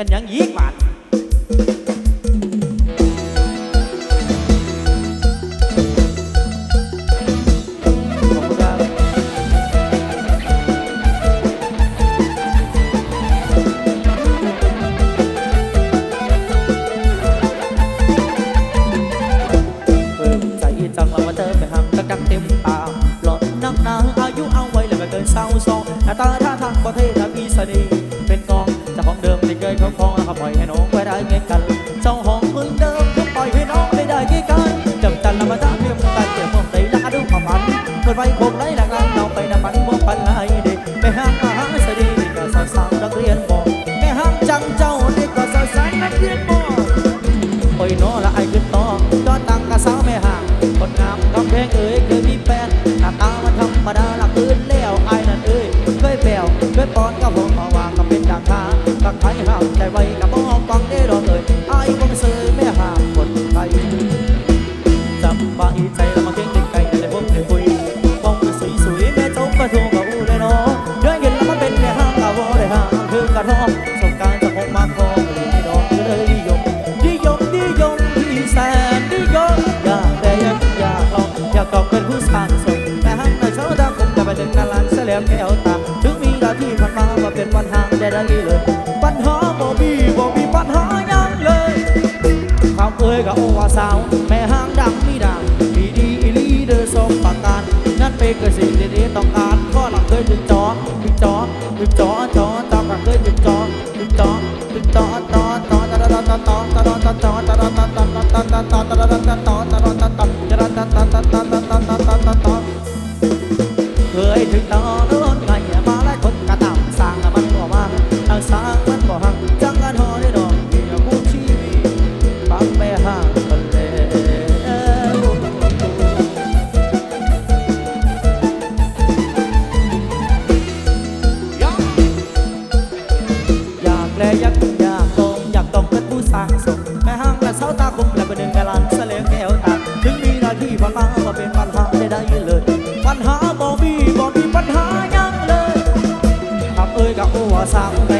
เป็นยังยีกบาท ไว้กับมองฟังได้รอเลยไอ้ก็ไม่ซื้อไม่หาคนไทยจำบายใจแล้วมาเก่งเด็กไก่ได้พบได้คุยฟองสวยสวยแม่จบมาทั่วกับอูเลยเนาะเดินเงินแล้วมันเป็นแม่ห้างกับวัอได้ห้างคือกระท้อสบการณ์จะพบมาคองไม่ดอกเลยนิยมนิยมนิยมที่แสนนิยมอยากแต่ยังอยากลองอยากกอบเป็นผู้สานสมแต่ห้างในเช้าดำผมจะไปเดินานเสียแแก้วตาถึงมีราที่ผ่านมาว่าเป็นวันห่างได้ดังนี้เลย สาวแม่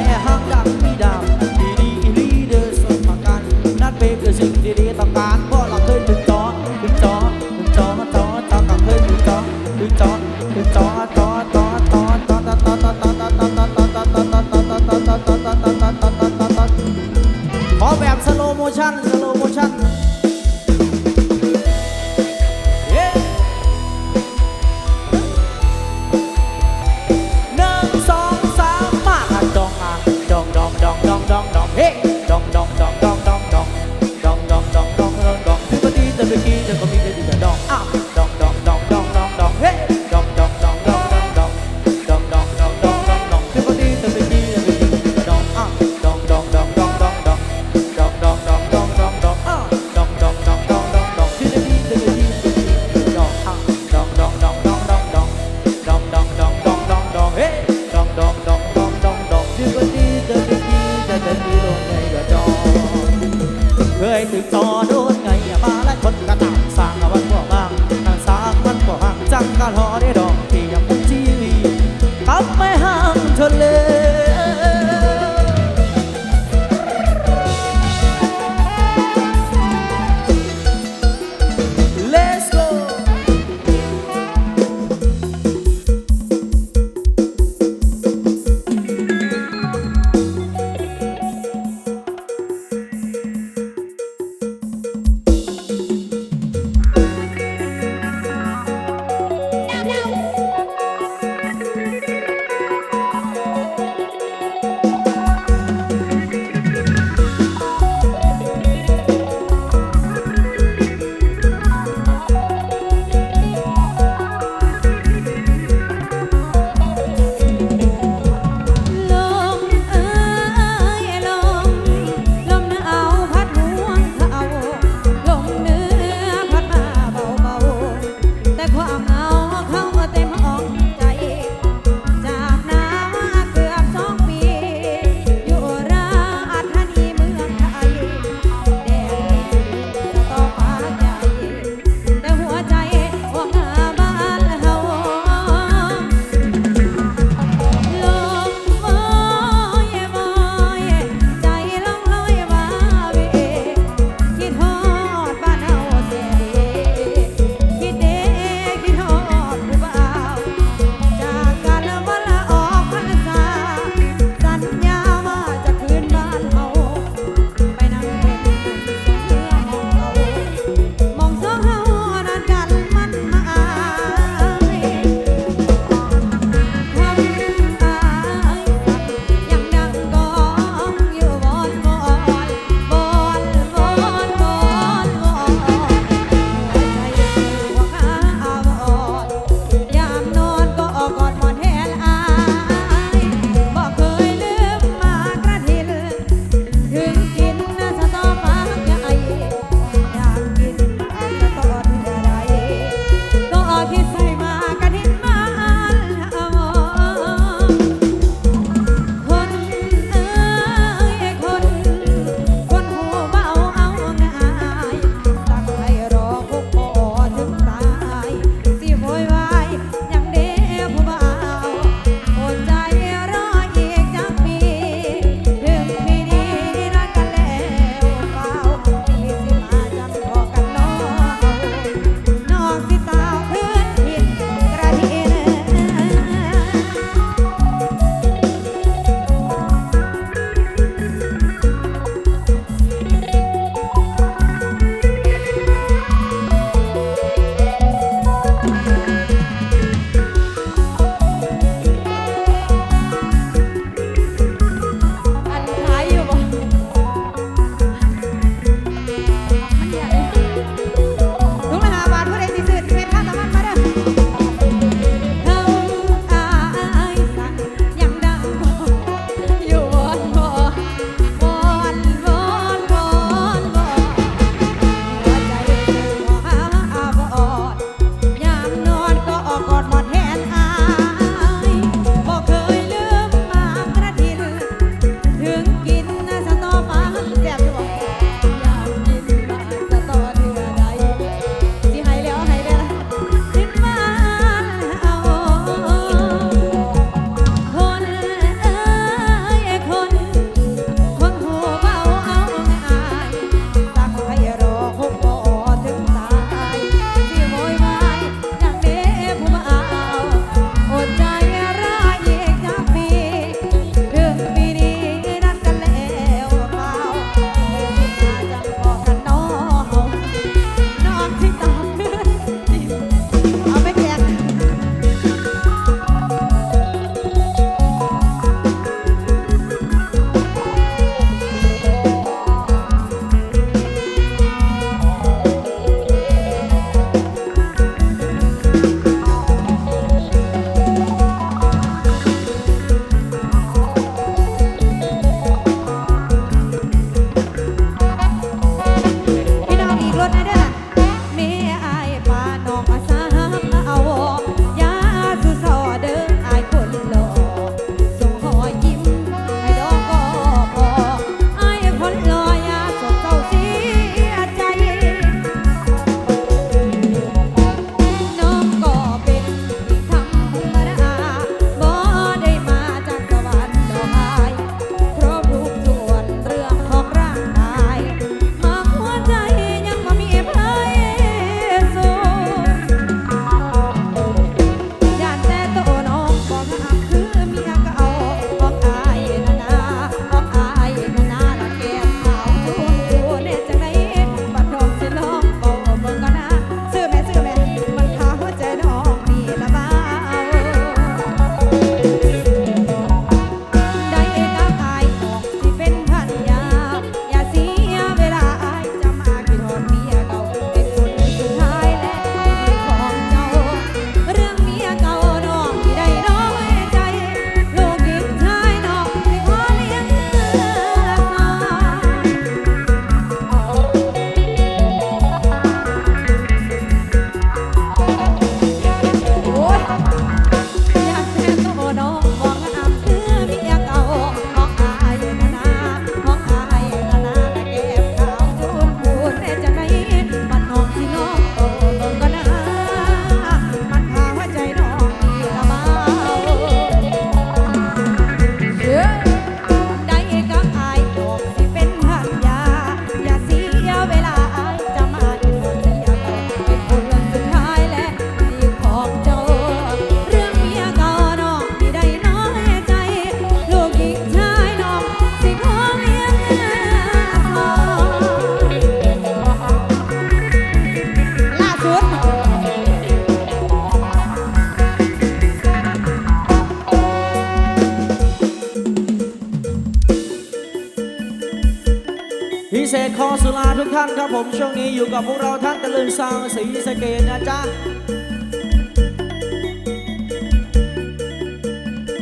ทุกท่านครับผมช่วงนี้อยู่กับพวกเราท่านตะลึงซางสีสเกตนะจ๊ะ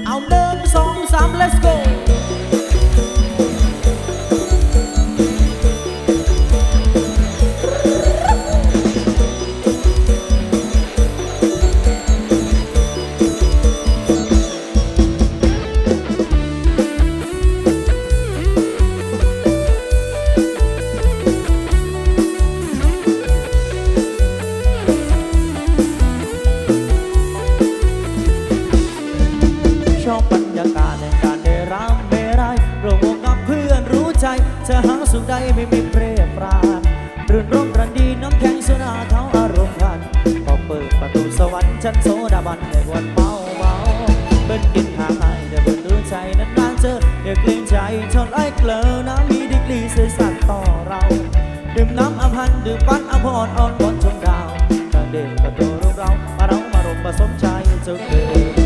เอาหนึ่งสองสาม let's go ชอบบรรยากาศแห่งการได้รำไม่ไรรวมวกับเพื่อนรู้ใจจะอหาสุขใดไม่มีเปรียปรานรื่นรมรันดีน้ำแข็งสุนาเท้าอารมณ์กันพอเปิดประตูสวรรค์ฉันโซดาบันในวันเมาเมาเป็นกินหางไอเดี๋เบิ้ลรู้ใจนั้นนานเจออย่กเกรงใจชนไอ้เกลือน้ำมีดีกรีสื่อสารต่อเราดื่มน้ำอภันดื่มปั้นอภรอ่อนบอนชมดาวกระเด็นประโดดเรามาเรามารมผสมใจจ้เกิด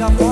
like a